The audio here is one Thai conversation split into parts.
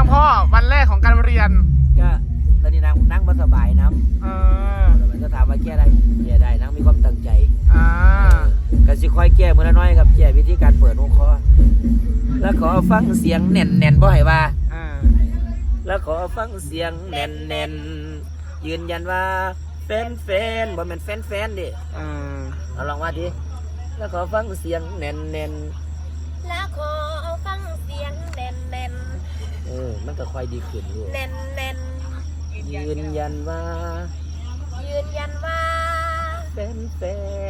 างพ่อวันแรกของการเรียน ก็ตอนนี้นางนั่งสบายน้เออำก็ถามว่าแก้ได้แก้ได้นางมีความตั้งใจอ่าก็สิค่อยแก้มื้อละน้อยครับแก้วิธีการเปิดหัวข้อแล้วขอฟังเสียงแน่นๆบ่ให้ว่า อ่าแล้วขอฟังเสียงแน่นๆยืนยันว่าแฟนแฟนๆบ่แม่นแฟนแฟนๆดิอืมเอาลองว่าดิแล้วขอฟังเสียงแน่นแล้วขอ เออ มันก็ค่อยดีขึ้นอยู่แน่นแน่นยืนยันว่า ยืนยันว่าแฟนแฟ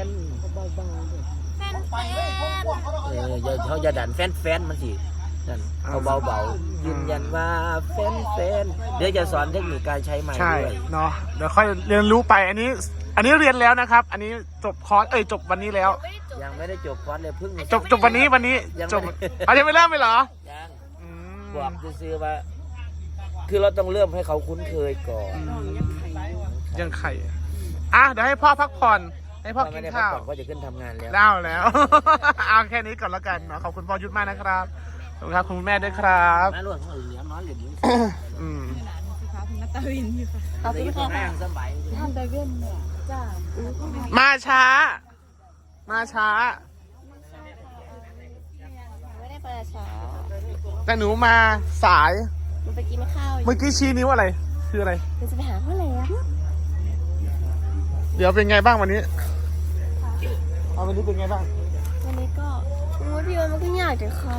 นๆเบาๆด้วยแฟนแฟนเอออย่าเขาอย่าดันแฟนแฟนๆมันสินั่นเอาเบาๆยืนยันว่าแฟนแฟนๆเดี๋ยวจะสอนเทคนิคการใช้ไม้ใช่ด้วยเนาะเดี๋ยวค่อยเรียนรู้ไปอันนี้ อันนี้เรียนแล้วนะครับ อันนี้จบคอร์สเอ้ยจบวันนี้แล้วไม่ได้จบยังไม่ได้จบคอร์สเลยเพิ่งจบจบวันนี้วันนี้ยังจบไม่ได้เอายังไม่เริ่มเลยเหรอยังอืม บอกซื้อๆว่า คือเราต้องเริ่มให้เขาคุ้นเคยก่อนยังไข่อะเดี๋ยวให้พ่อพักผ่อน ให้พ่อถ้ากิไม่นได้พักข้าวผ่อนก็จะขึ้นทำงานแล้วเล่าแล้ว เอาแค่นี้ก่อนแล้วกันเนาะขอบคุณพ่อยุทธมากนะครับขอบคุณครับคุณแม่ด้วยครับ มาหลวงเขาเหลือน้อยเหลือนี้อืมขอบคุณค่ะนั่งสบายมาช้า มาช้าไม่ได้ไปเช้าแต่หนูมาสาย หนูไปกินข้าวอยู่เมื่อกี้ชี้นิ้วอะไร คืออะไร หนูจะไปหาพ่อแหลมเดี๋ยวเป็นไงบ้างวันนี้เอาวันนี้เป็นไงบ้าง วันนี้ก็โอ้ยพี่วันมันก็ยากแต่ข้อ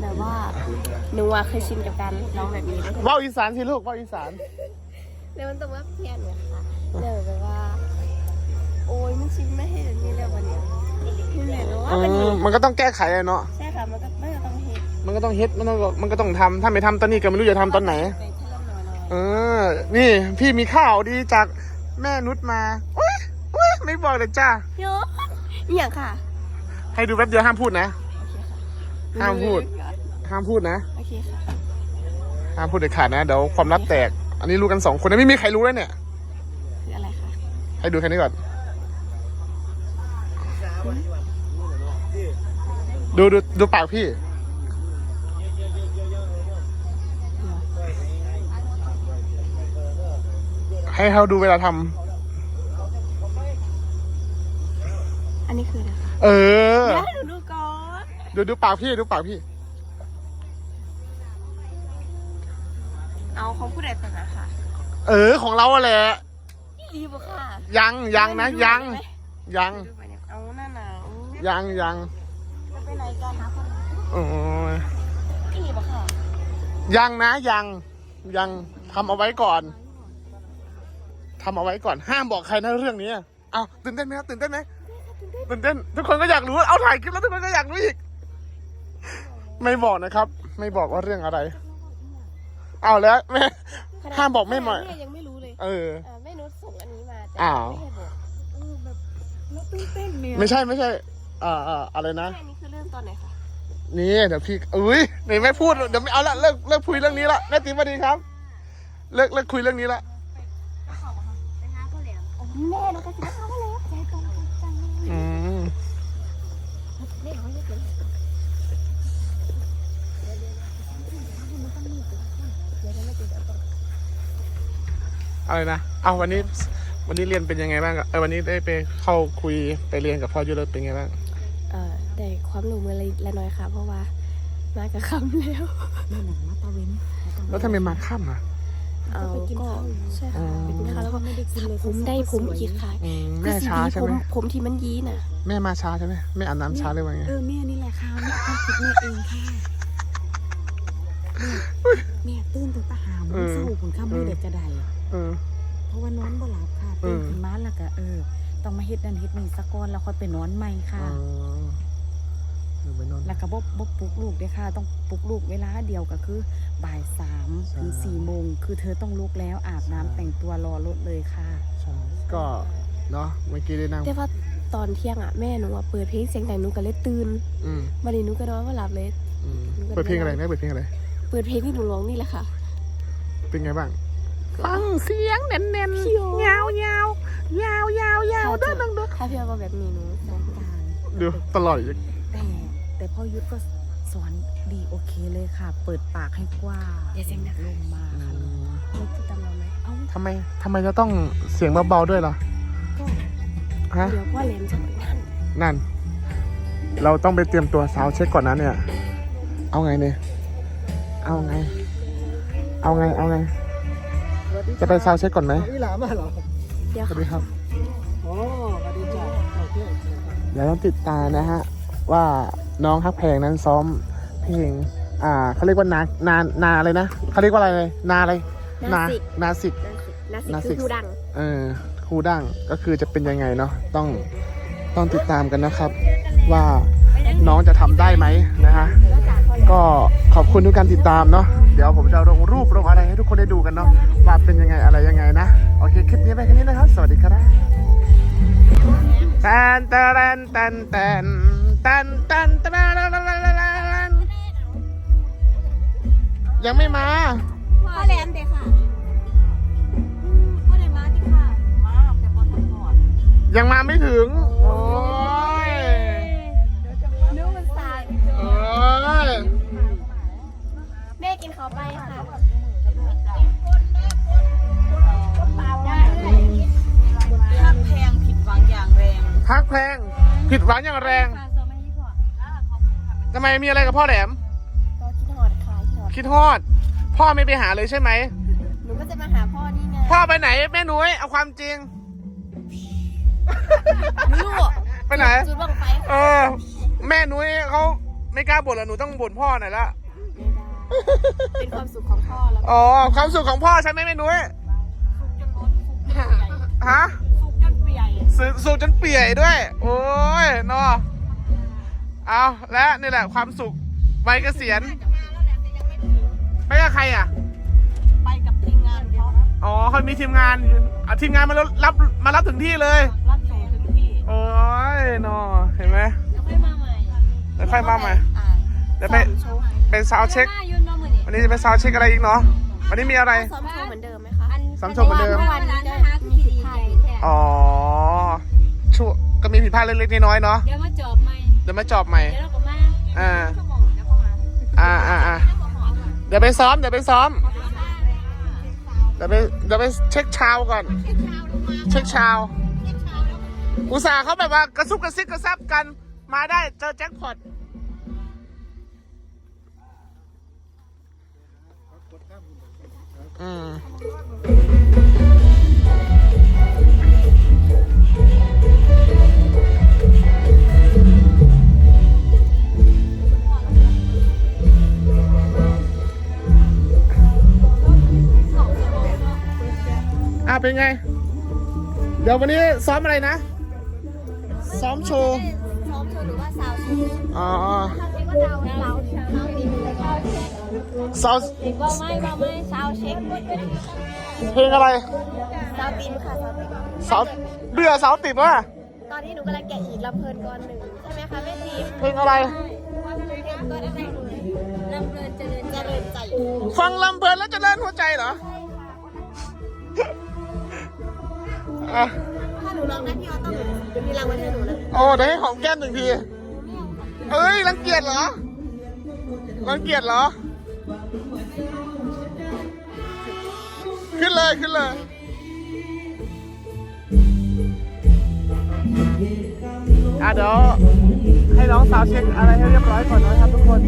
แต่ว่าหนูอะเคยชินกับการร้องแบบนี้ด้วยว่าวอีสานสิลูกว่าวอีสาน แล้วมันต้องว่าเพี้ยนเนี่ยค่ะเดี๋ยวแบบว่า โอ้ยมันชินไม่ให้แบบนี้เลยวันเนี้ยนี่แหละเนาะอืมันมมันก็ต้องแก้ไขอะเนาะ ใช่ค่ะมันก็ไม่ต้องเห็ดมันก็ต้องเฮ็ดมันต้องมันก็ต้องทำถ้าไม่ทำตอนนี้ก็ไม่รู้จะทำตอนไหน ไปเท่าน้อยน้อยเออ นี่พี่มีข้าวดีจากแม่นุชมาอุ้ยอุ้ยไม่บอกเลยจ้าเยอะอหย่างค่ะให้ดูแป๊บเดียวห้ามพูดนะ โอเคค่ะห้ามพูด ห้ามพูดนะ โอเคค่ะห้ามพูดเด็ดขาดนะ เดี๋ยวความลับแตก อันนี้รู้กันสองคนนะไม่มีใครรู้เลยเนี่ย คืออะไรคะให้ดูแค่นี้ก่อน ดูดูดูปากพี่ ให้เขาดูเวลาทำอันนี้คืออะไรคะเออ เดี๋ยวให้หนูดูก่อนดูดูปากพี่ดูปากพี่ เอาของผู้ใดต่างหากค่ะเออของเราอะแหละนี่รีบค่ะยังยังนะยังยังดูไปเนี่ยเอาหน้าหนาวยังยังจะไปไหนกันคะคนโอ้ยนี่รีบค่ะยังนะยังยังทำเอาไว้ก่อน ทำเอาไว้ก่อนห้ามบอกใครนะเรื่องนี้เอาตื่นเต้นไหมครับตื่นเต้นไหมตื่นเต้น ทุกคนก็อยากรู้เอาถ่ายคลิปแล้วทุกคนก็อยากรู้อีก ไม่บอกนะครับ ไม่บอกว่าเรื่องอะไร เอาแล้วแม่ห้ามบอกแม่หน่อยเนี่ยยังไม่รู้เลยเอออ่าแม่นุชส่งอันนี้มาแต่อ้าว ไม่ให้บอกไม่ใช่ไม่ใช่อ่าอ่าอะไรนะ แม่นี้คือเริ่มตอนไหนคะนี่เดี๋ยวพี่อุ้ยไหนไม่พูดเดี๋ยวไม่เอาละเลิกเลิกคุยเรื่องนี้ละแม่ติ๋มสวัสดีครับ เลิกเลิกคุยเรื่องนี้ละ แม่นะคะสิเขาก็แล้วใจตรงกันจังอืมแม่เขาจะเป็นอะไรนะ เอาวันนี้วันนี้เรียนเป็นยังไงบ้างอะเออวันนี้ได้ไปเข้าคุยไปเรียนกับพ่อยุทธแล้วเป็นไงบ้าง เอ่อแต่ความรู้มือละน้อยค่ะ เพราะว่ามากับคำแล้วแล้วทำไมมาค่ำอะ เอาก็ใช่อ๋ค่ะอไปกินข้าวแล้วก็ผมได้ผมอีกค่ะอืมแม่ช้าใช่ผไหมมผมที่มันยีน่ะ แม่มาช้าใช่ไหมแม่อาบน้ำช้าเลยว่าไงเออแม่นี่แหละค่ะแม่ความคิดแม่เองค่ะแม่ตื่นตั้งแต่หาโมงเช้าผลข้ามมือเด็กกระไดเออ เพราะว่านอนบ่หลับค่ะเอตื่อนขึ้นมาแล้วก็เออ ต้องมาเฮ็ดนั่นเฮ็ดนี่สักก่อนแล้วค่อยไปนอนใหม่ค่ะ อ๋อเออไปนอน แล้วก็บ่บ่ปลุกลูกเด้อค่ะ ต้องปลุกลูกเวลาเดียวก็คือบ่ายสามใช่ถึงสี่โมงคือเธอต้องลุกแล้วอาบน้ำใช่แต่งตัวรอรถเลยค่ะใช่ก็เนาะเมื่อกี้ได้นั่งแต่ว่าตอนเที่ยงอะแม่หนูอะเปิดเพลงเสียงดังหนูก็เลยตื่นอืมวันนี้หนูก็นอนไม่หลับเลยอืมเปิดเพลงอะไรแม่เปิดเพลงอะไรเปิดเพลงที่หนูร้องนี่แหละค่ะ เป็นไงบ้างฟังเสียงเน้นเน้นเขียวยาวยาวยาวยาวยาวเด้อดังเด้อถ้าพี่เอามาแบบนี้หนูน้องการดูตลอดอีก แต่แต่พ่อยุทธก็สสอนดีโอเคเลยค่ะ เปิดปากให้กว้างอย่าเสียงดัง ลงมาค่ะมันจะจำเราไหมเอ้าทำไมทำไมจะต้องเสียงเบาๆด้วยล่ะก็ฮะ เดี๋ยวพ่อเลมจะไปนั่นนั่น เราต้องไปเตรียมตัวซาวด์เช็คก่อนนะเนี่ย เอาไงเนี่ย เอาไง เอาไง เอาไง จะไปซาวด์เช็คก่อนไหมวิลามาเหรอ เดี๋ยวสวัสดีครับ โอ้สวัสดีจ้าโอเค เดี๋ยวต้องติดตามนะฮะ ว่าน้องฮักแพงนั้นซ้อมเพลงอ่าเขาเรียกว่านานานาอะไรนะเขาเรียกว่าอะไรเลยนาอะไรนานาสิกนาสินาสิคือกผู้ดังเออครูดั้งก็คือจะเป็นยังไงเนาะต้องต้องติดตามกันนะครับ ว่าน้องจะทำได้ไหมนะฮะก็ขอบคุณทุกการติดตามเนาะเดี๋ยวผมจะลงรูปลงอะไรให้ทุกคนได้ดูกันเนาะว่าเป็นยังไงอะไรยังไงนะโอเคคลิปนี้ไปแค่นี้นะครับ สวัสดีครับแตนแตนแตนแตน แตนแตนแตนยังไม่มาพ่อแลมเด็กค่ะพ่อเด็กมาดิค่ะ มาแต่พอทำก่อนยังมาไม่ถึง โอ้ยนึกมันสายโอ้ยแม่กินเขาไปค่ะถ้าแพงผิดหวังอย่างแรงพักแพงผิดหวังอย่างแรง ทำไมมีอะไรกับพ่อแหลม ก็คิดหอดค่ะคิดหอดคิดฮอด พ่อไม่ไปหาเลยใช่ไหม หนูก็จะมาหาพ่อนี่ไงพ่อไปไหนแม่นุ้ยเอาความจริงลูกไปไหน จุดบังไฟเออ แม่นุ้ยเขาไม่กล้าบ่นแล้วหนูต้องบ่นพ่อหน่อยละเป็นความสุขของพ่อแล้วอ๋อความสุขของพ่อใช่ไหมแม่นุ้ยฮะสุกจนเปียกสุสุขจนเปียด้วย โอ้ยเนาะ เอาและนี่แหละความสุขวัยเกษียณไปกับใครอะ ไปกับทีมงานเขาอ๋อเขามีทีมงานอะทีมงานมารับมารับถึงที่เลย รับส่งถึงที่ โอ้ยเนาะเห็นไหมค่อยมาใหม่เดี๋ยวค่อยมาใหม่เดี๋ยวไปโชว์เป็นซาวด์เช็คยืนมาเหมือนวันนี้จะไปซาวด์เช็คอะไรอีกเนาะ วันนี้มีอะไรซ้อมโชว์เหมือนเดิมไหมคะซ้อมโชว์เหมือนเดิมพราะวันนี้ก็มีผิดพลาดนิดหน่อยอ๋อชั่วก็มีผิดพลาดเล็กๆน้อยๆเนาะ เดี๋ยวมาจอบใหม่ เดี๋ยวมาจอบใหม่ เดี๋ยวเราก็มาอ่าชั่วโมงเดี๋ยวก็มาอ่าอ่าอ่าเดี๋ยวไปซ้อม เดี๋ยวไปซ้อม เดี๋ยวไป เดี๋ยวไปเช็คชาวก่อน เช็คชาว อุตส่าห์เขาแบบว่ากระซุบกระซิบกระซับกัน มาได้เจอแจ็คพอต อืม เป็นไง เดี๋ยววันนี้ซ้อมอะไรนะ ซ้อมโชว์ ซ้อมโชว์หรือว่าซาวด์เช็คอ๋อเรียกว่าซาวด์ซาวด์ซาวด์ดีแต่ซาวด์เช็คซ้อมเด็กว่าไม่ว่าไม่ซาวด์เช็คเพลงอะไรซาวด์ติมค่ะซาวด์ติมเสาเบื่อเสาติดว่ะตอนนี้หนูกำลังแกะอีกลำเพลินก่อนหนึ่งใช่ไหมคะแม่ทีมเพลงอะไรเพลงก่อนอะไรลำเพลินเจริญเจริญใจ ฟังลำเพลินแล้วจะเล่นหัวใจเหรอ อะถ้าหนูร้องได้พี่ออต้องมีรางวัลให้หนูนะโอ้เดี๋ยวให้หอมแก้มหนึ่งที เอ้ยรังเกียจเหรอรังเกียจเหรอ ขึ้นเลยขึ้นเลยอะเดี๋ยวให้น้องสาวเช็คอะไรให้เรียบร้อยก่อนนะครับทุกคน